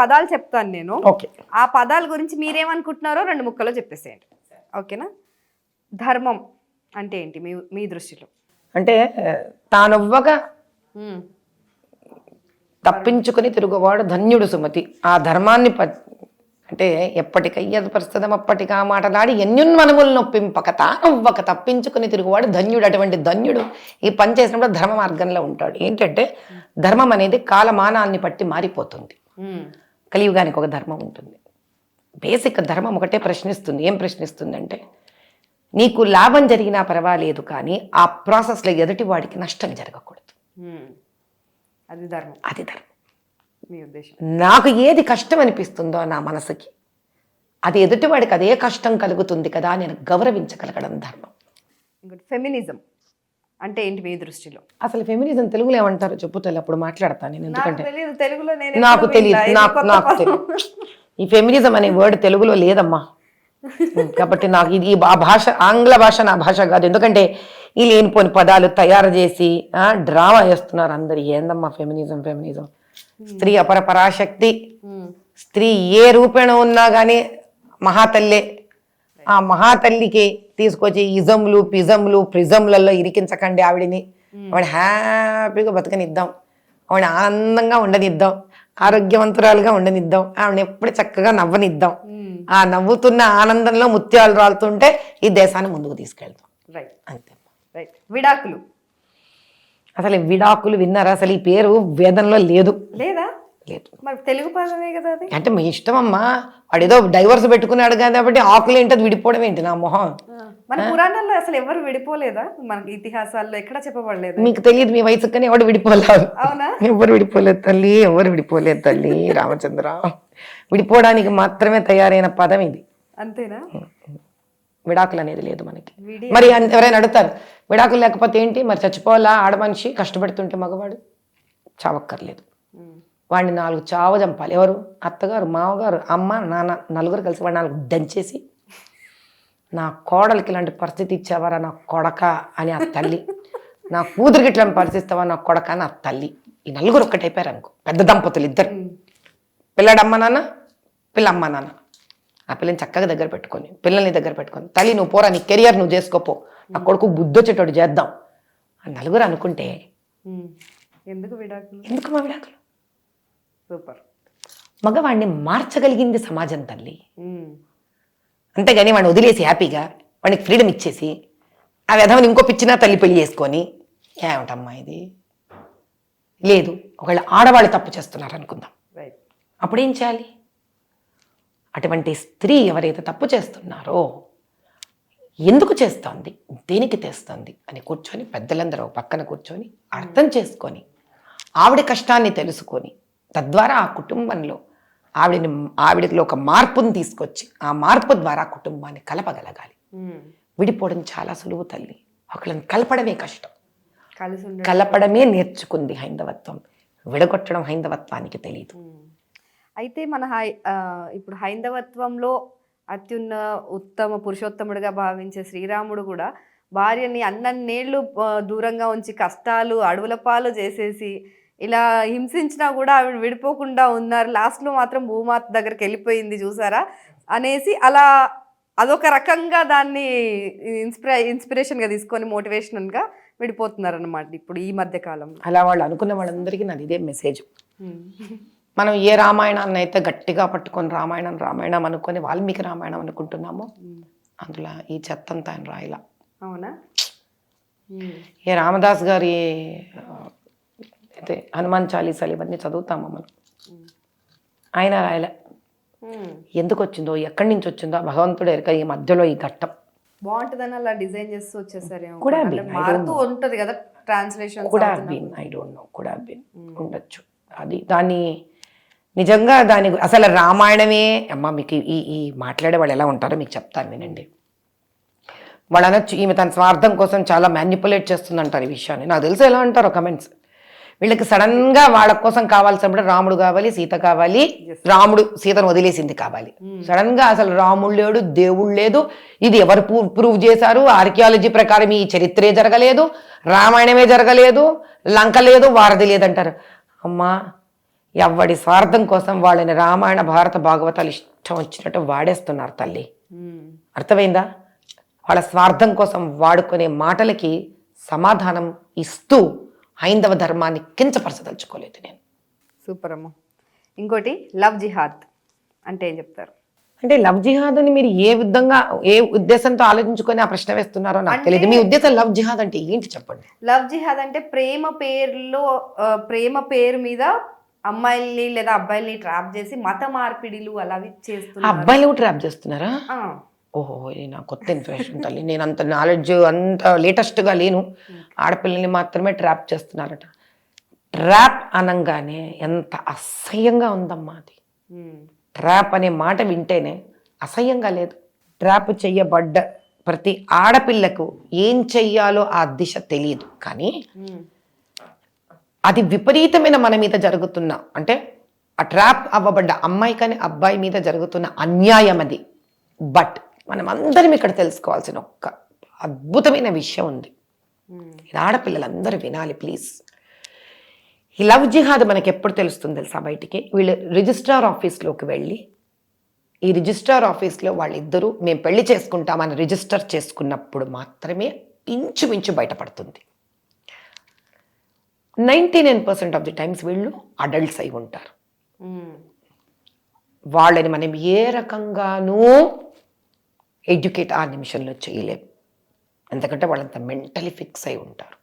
పదాలు చెప్తాను నేను. ఆ పదాల గురించి మీరేమనుకుంటున్నారో రెండు ముక్కలో చెప్పేసేయండి. ఓకేనా? ధర్మం అంటే ఏంటి మీ మీ దృష్టిలో? అంటే తానొవ్వగా ఉమ్, తప్పించుకుని తిరుగువాడు ధన్యుడు సుమతి. ఆ ధర్మాన్ని ప అంటే ఎప్పటికయ్యదు ప్రస్తుతం అప్పటికా మాటలాడి ఎన్యున్మనములు నొప్పింపక తానొవ్వక తప్పించుకుని తిరుగువాడు ధన్యుడు. అటువంటి ధన్యుడు ఈ పని చేసినప్పుడు ధర్మ మార్గంలో ఉంటాడు. ఏంటంటే ధర్మం అనేది కాలమానాన్ని బట్టి మారిపోతుంది. కలియుగానికి ఒక ధర్మం ఉంటుంది. బేసిక్ ధర్మం ఒకటే ప్రశ్నిస్తుంది. ఏం ప్రశ్నిస్తుంది అంటే నీకు లాభం జరిగినా పర్వాలేదు కానీ ఆ ప్రాసెస్లో ఎదుటి వాడికి నష్టం జరగకూడదు. అది ధర్మం. అది ధర్మం. మీ ఉద్దేశం. నాకు ఏది కష్టం అనిపిస్తుందో నా మనసుకి అది ఎదుటివాడికి అదే కష్టం కలుగుతుంది కదా నేను గౌరవించగలగడం ధర్మం. ఫెమినిజం అంటే ఏంటి మీ దృష్టిలో? అసలు ఫెమినిజం తెలుగులో ఏమంటారో? చెప్పుతాను అప్పుడు మాట్లాడతాను నేను ఎందుకంటే తెలుగులో నాకు తెలియదు నాకు నాకు. తెలియదు ఈ ఫెమినిజం అనే వర్డ్ తెలుగులో లేదమ్మా. కాబట్టి నాకు ఇది ఈ భా- భాష ఆంగ్ల భాష నా భాష కాదు. ఎందుకంటే ఈ లేనిపోని పదాలు తయారు చేసి ఆ, డ్రామా వేస్తున్నారు అందరు. ఏందమ్మా ఫెమినిజం ఫెమినిజం స్త్రీ అపర పరాశక్తి. స్త్రీ ఏ రూపేణ ఉన్నా కానీ మహాతల్లే. ఆ మహాతల్లికి తీసుకొచ్చి ఇజంలు పిజంలు ప్రిజంలలో ఇరికించకండి ఆవిడిని. ఆవిడ హ్యాపీగా బతకనిద్దాం. ఆవిడ ఆనందంగా ఉండనిద్దాం. ఆరోగ్యవంతురాలుగా ఉండనిద్దాం. ఆవిడని ఎప్పుడు చక్కగా నవ్వనిద్దాం. ఆ నవ్వుతున్న ఆనందంలో ముత్యాలు రాలుతుంటే ఈ దేశాన్ని ముందుకు తీసుకెళ్తాం. రైట్ అంతే. రైట్ విడాకులు. అసలు విడాకులు విన్నారా? అసలు ఈ పేరు వేదంలో లేదు. లేదా? లేదు. మరి తెలుగు పదమే కదా అంటే మీ ఇష్టం అమ్మా వాడు ఏదో డైవర్స్ పెట్టుకున్నాడు కాబట్టి ఆకులు ఏంటది విడిపోవడం ఏంటి నా మొహం? మన పురాణాల్లో అసలు ఎవరు విడిపోలేదా? మనకి ఇతిహాసాల్లో ఎక్కడ చెప్పబడలేదు? మీకు తెలియదు మీ వయసు కానీ ఎవడు విడిపోలేదు అవునా? ఎవరు విడిపోలేదు తల్లి ఎవరు విడిపోలేదు తల్లి రామచంద్ర. విడిపోవడానికి మాత్రమే తయారైన పదం ఇది. అంతేనా? విడాకులు అనేది లేదు మనకి. మరి ఎవరైనా అడుగుతారు విడాకులు లేకపోతే ఏంటి? మరి చచ్చిపోవాలా? ఆడ మనిషి కష్టపడుతుంటే మగవాడు చావక్కర్లేదు. వాడిని నాలుగు చావ చంపాలి. ఎవరు? అత్తగారు మామగారు అమ్మ నాన్న నలుగురు కలిసి వాడిని నాలుగు దంచేసి నా కోడలికి ఇలాంటి పరిస్థితి ఇచ్చావరా నా కొడక అని ఆ తల్లి. నా కూతురికి ఇట్లాంటి పరిస్థితి ఇస్తావా నా కొడక అని ఆ తల్లి. ఈ నలుగురు ఒక్కటైపోయారు అనుకో. పెద్ద దంపతులు ఇద్దరు. ఉమ్, పిల్లడు అమ్మ నాన్న పిల్ల అమ్మ నాన్న. ఆ పిల్లని చక్కగా దగ్గర పెట్టుకొని పిల్లల్ని దగ్గర పెట్టుకొని తల్లి నువ్వు పోరా నీ కెరియర్ నువ్వు చేసుకోపో నా కొడుకు బుద్ధొచ్చేటోడు చేద్దాం. ఆ నలుగురు అనుకుంటే. ఎందుకు విడాకులు? ఎందుకు మా విడాకులు? సూపర్. మగవాడిని మార్చగలిగింది సమాజం తల్లి. అంతేగాని వాడిని వదిలేసి హ్యాపీగా వాడికి ఫ్రీడమ్ ఇచ్చేసి ఆ విధవని ఇంకో పిచ్చినా తల్లి పెళ్ళి చేసుకొని ఏమిటమ్మా ఇది? లేదు ఒకవేళ ఆడవాళ్ళు తప్పు చేస్తున్నారు అనుకుందాం అప్పుడేం చేయాలి? అటువంటి స్త్రీ ఎవరైతే తప్పు చేస్తున్నారో ఎందుకు చేస్తోంది? దేనికి తెస్తోంది? అని కూర్చొని పెద్దలందరూ పక్కన కూర్చొని అర్థం చేసుకొని ఆవిడ కష్టాన్ని తెలుసుకొని తద్వారా ఆ కుటుంబంలో ఆవిడని ఆవిడలో ఒక మార్పుని తీసుకొచ్చి ఆ మార్పు ద్వారా కుటుంబాన్ని కలపగలగాలి. విడిపోవడం చాలా సులువు తల్లి. ఒకళ్ళని కలపడమే కష్టం. కలపడమే నేర్చుకుంది హైందవత్వం. విడగొట్టడం హైందవత్వానికి తెలియదు. అయితే మన హై ఇప్పుడు హైందవత్వంలో అత్యున్న ఉత్తమ పురుషోత్తముడిగా భావించే శ్రీరాముడు కూడా భార్యని అన్నన్నేళ్ళు దూరంగా ఉంచి కష్టాలు అడవుల పాలు చేసేసి ఇలా హింసించినా కూడా ఆవిడ విడిపోకుండా ఉన్నారు. లాస్ట్లో మాత్రం భూమాత దగ్గరికి వెళ్ళిపోయింది చూసారా? అనేసి అలా అదొక రకంగా దాన్ని ఇన్స్పిరే ఇన్స్పిరేషన్గా తీసుకొని మోటివేషనల్గా విడిపోతున్నారు అనమాట ఇప్పుడు ఈ మధ్య కాలంలో. అలా వాళ్ళు అనుకున్న వాళ్ళందరికీ నాది ఇదే మెసేజ్. మనం ఏ రామాయణాన్ని అయితే గట్టిగా పట్టుకొని రామాయణం రామాయణం అనుకొని వాల్మీకి రామాయణం అనుకుంటున్నామో అందులో ఈ చెత్తంతా ఆయన రాయలా. అవునా. ఏ రామదాస్ గారి అయితే హనుమాన్ చాలీసాలు ఇవన్నీ చదువుతామో మనం ఆయన రాయలే. ఎందుకు వచ్చిందో ఎక్కడి నుంచి వచ్చిందో భగవంతుడు ఎరక ఈ మధ్యలో ఈ ఘట్టం. బాగుంటుందని అలా డిజైన్ చేస్తూ వచ్చేసారేమో. మారుతూ ఉంటది కదా ట్రాన్స్లేషన్ కూడా బీన్ ఐ డోంట్ నో కూడా బీన్ ఉండొచ్చు. అది దాన్ని నిజంగా దాని అసలు రామాయణమే అమ్మ మీకు ఈ ఈ మాట్లాడే వాళ్ళు ఎలా ఉంటారో మీకు చెప్తాను వినండి. వాళ్ళు అనొచ్చు ఈమె తన స్వార్థం కోసం చాలా మ్యానిపులేట్ చేస్తుందంటారు ఈ విషయాన్ని. నాకు తెలుసు ఎలా అంటారో కమెంట్స్ వీళ్ళకి సడన్గా వాళ్ళ కోసం కావాల్సినప్పుడు రాముడు కావాలి సీత కావాలి. రాముడు సీతను వదిలేసింది కావాలి. సడన్గా అసలు రాముడు లేడు దేవుడు లేదు. ఇది ఎవరు ప్రూవ్ చేశారు? ఆర్కియాలజీ ప్రకారం ఈ చరిత్రే జరగలేదు. రామాయణమే జరగలేదు. లంక లేదు వారధి లేదంటారు. అమ్మా ఎవడి స్వార్థం కోసం వాళ్ళని రామాయణ భారత భాగవతాలు ఇష్టం వచ్చినట్టు వాడేస్తున్నారు తల్లి. ఉమ్, అర్థమైందా? వాళ్ళ స్వార్థం కోసం వాడుకునే మాటలకి సమాధానం ఇస్తూ హైందవ ధర్మాన్ని కించపరచదలుచుకోలేదు నేను. సూపర్ అమ్మ. ఇంకోటి లవ్ జిహాద్ అంటే ఏం చెప్తారు? అంటే లవ్ జిహాద్ అని మీరు ఏ విధంగా ఏ ఉద్దేశంతో ఆలోచించుకొని ఆ ప్రశ్న వేస్తున్నారో నాకు తెలియదు మీ ఉద్దేశం లవ్ జిహాద్ అంటే ఏంటి చెప్పండి? లవ్ జిహాద్ అంటే ప్రేమ పేరులో ప్రేమ పేరు మీద అమ్మాయిల్ని లేదా అబ్బాయిల్ని ట్రాప్ చేసి మత మార్పిడిలు అలా ఆ చేస్తున్నారు అబ్బాయిలు ట్రాప్ చేస్తున్నారా? ఓహో ఇది నా కొత్త ఇన్ఫర్మేషన్ తల్లి. నేను అంత నాలెడ్జ్ అంత లేటెస్ట్గా లేను. ఆడపిల్లల్ని మాత్రమే ట్రాప్ చేస్తున్నారట. ట్రాప్ అనంగానే ఎంత అసహ్యంగా ఉందమ్మా అది. ట్రాప్ అనే మాట వింటేనే అసహ్యంగా లేదు. ట్రాప్ చెయ్యబడ్డ ప్రతి ఆడపిల్లకు ఏం చెయ్యాలో ఆ దిశ తెలియదు. కానీ ఉమ్, అది విపరీతమైన మన మీద జరుగుతున్న అంటే ఆ ట్రాప్ అవ్వబడ్డ అమ్మాయి కానీ అబ్బాయి మీద జరుగుతున్న అన్యాయం అది. బట్ మనం అందరం ఇక్కడ తెలుసుకోవాల్సిన ఒక్క అద్భుతమైన విషయం ఉంది. ఇది ఆడపిల్లలందరూ వినాలి ప్లీజ్ ఈ లవ్ జిహాద్ మనకి ఎప్పుడు తెలుస్తుంది తెలుసా బయటికి? వీళ్ళు రిజిస్ట్రార్ ఆఫీస్లోకి వెళ్ళి ఈ రిజిస్ట్రార్ ఆఫీస్లో వాళ్ళిద్దరూ మేము పెళ్ళి చేసుకుంటామని రిజిస్టర్ చేసుకున్నప్పుడు మాత్రమే ఇంచుమించు బయటపడుతుంది. Ninety nine percent of the times వీళ్ళు అడల్ట్స్ అయి ఉంటారు. ఉమ్, వాళ్ళని మనం ఏ రకంగానూ ఎడ్యుకేట్ ఆ నిమిషంలో చేయలేం. ఎందుకంటే వాళ్ళంత మెంటలీ ఫిక్స్ అయి ఉంటారు.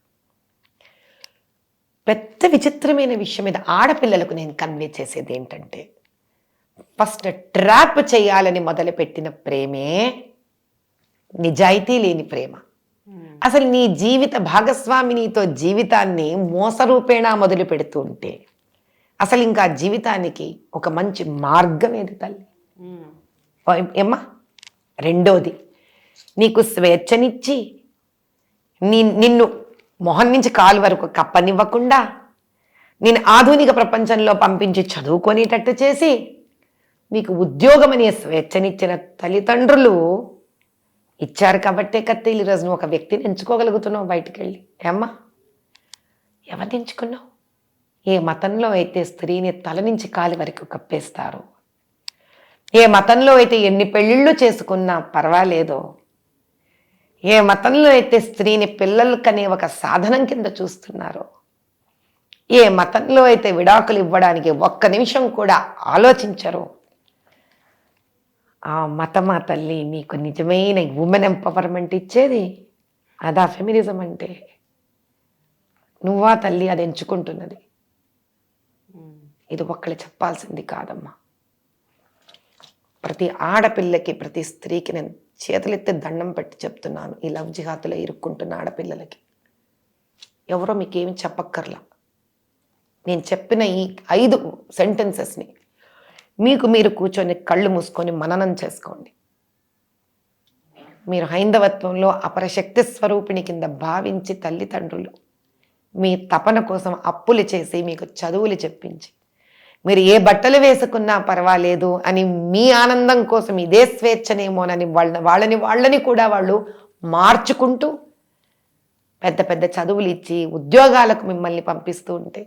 పెద్ద విచిత్రమైన విషయం మీద ఆడపిల్లలకు నేను కన్వే చేసేది ఏంటంటే ఫస్ట్ ట్రాప్ చేయాలని మొదలుపెట్టిన ప్రేమే నిజాయితీ లేని ప్రేమ. అసలు నీ జీవిత భాగస్వామి నీతో జీవితాన్ని మోసరూపేణా మొదలు పెడుతూ ఉంటే అసలు ఇంకా జీవితానికి ఒక మంచి మార్గం ఏది తల్లి? ఏమ్మా? రెండోది నీకు స్వేచ్ఛనిచ్చి నీ నిన్ను మొహం నుంచి కాలు వరకు కప్పనివ్వకుండా నేను ఆధునిక ప్రపంచంలో పంపించి చదువుకునేటట్టు చేసి నీకు ఉద్యోగం అనే స్వేచ్ఛనిచ్చిన తల్లిదండ్రులు ఇచ్చారు కాబట్టే కత్తి ఈరోజు నువ్వు ఒక వ్యక్తిని ఎంచుకోగలుగుతున్నావు బయటికి వెళ్ళి ఏమ్మా? ఎవరిని ఎంచుకున్నావు? ఏ మతంలో అయితే స్త్రీని తల నుంచి కాలి వరకు కప్పేస్తారు? ఏ మతంలో అయితే ఎన్ని పెళ్ళిళ్ళు చేసుకున్నా పర్వాలేదో. ఏ మతంలో అయితే స్త్రీని పిల్లలు కనే ఒక సాధనం కింద చూస్తున్నారో. ఏ మతంలో అయితే విడాకులు ఇవ్వడానికి ఒక్క నిమిషం కూడా ఆలోచించరు. ఆ మతమా తల్లి నీకు నిజమైన ఉమెన్ ఎంపవర్మెంట్ ఇచ్చేది? అదా ఫెమినిజం అంటే. నువ్వా తల్లి అది ఎంచుకుంటున్నది. ఇది ఒక్కళ్ళు చెప్పాల్సింది కాదమ్మా. ప్రతి ఆడపిల్లకి ప్రతి స్త్రీకి నేను చేతులెత్తి దండం పెట్టి చెప్తున్నాను ఈ లవ్ జిహాతులో ఇరుక్కుంటున్న ఆడపిల్లలకి. ఎవరో మీకేమి చెప్పక్కర్లా. నేను చెప్పిన ఈ ఐదు సెంటెన్సెస్ని మీకు మీరు కూర్చొని కళ్ళు మూసుకొని మననం చేసుకోండి. మీరు హైందవత్వంలో అపరశక్తి స్వరూపిణి కింద భావించి తల్లిదండ్రులు మీ తపన కోసం అప్పులు చేసి మీకు చదువులు చెప్పించి మీరు ఏ బట్టలు వేసుకున్నా పర్వాలేదు అని మీ ఆనందం కోసం ఇదే స్వేచ్ఛనేమోనని వాళ్ళ వాళ్ళని వాళ్ళని కూడా వాళ్ళు మార్చుకుంటూ పెద్ద పెద్ద చదువులు ఇచ్చి ఉద్యోగాలకు మిమ్మల్ని పంపిస్తూ ఉంటే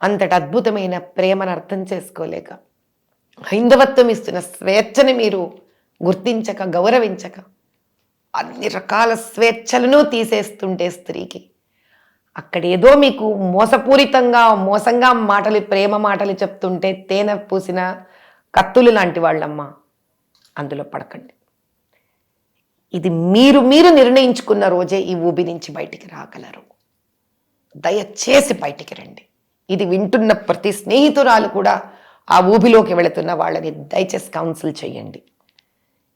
అంతటి అద్భుతమైన ప్రేమను అర్థం చేసుకోలేక హైందవత్వం ఇస్తున్న స్వేచ్ఛని మీరు గుర్తించక గౌరవించక అన్ని రకాల స్వేచ్ఛలను తీసేస్తుంటే స్త్రీకి. అక్కడ ఏదో మీకు మోసపూరితంగా మోసంగా మాటలు ప్రేమ మాటలు చెప్తుంటే తేనె పూసిన కత్తులు లాంటి వాళ్ళమ్మ. అందులో పడకండి. ఇది మీరు మీరు నిర్ణయించుకున్న రోజే ఈ ఊబి నుంచి బయటికి రాగలరు. దయచేసి బయటికి రండి. ఇది వింటున్న ప్రతి స్నేహితురాలు కూడా ఆ ఊబిలోకి వెళుతున్న వాళ్ళని దయచేసి కౌన్సిల్ చేయండి.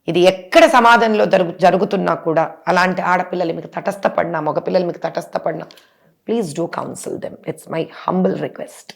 ఇది ఎక్కడ సమాజంలో జరుగు జరుగుతున్నా కూడా అలాంటి ఆడపిల్లలు మీకు తటస్థపడినా మగపిల్లలు మీకు తటస్థపడినా please do counsel them. It's my humble request.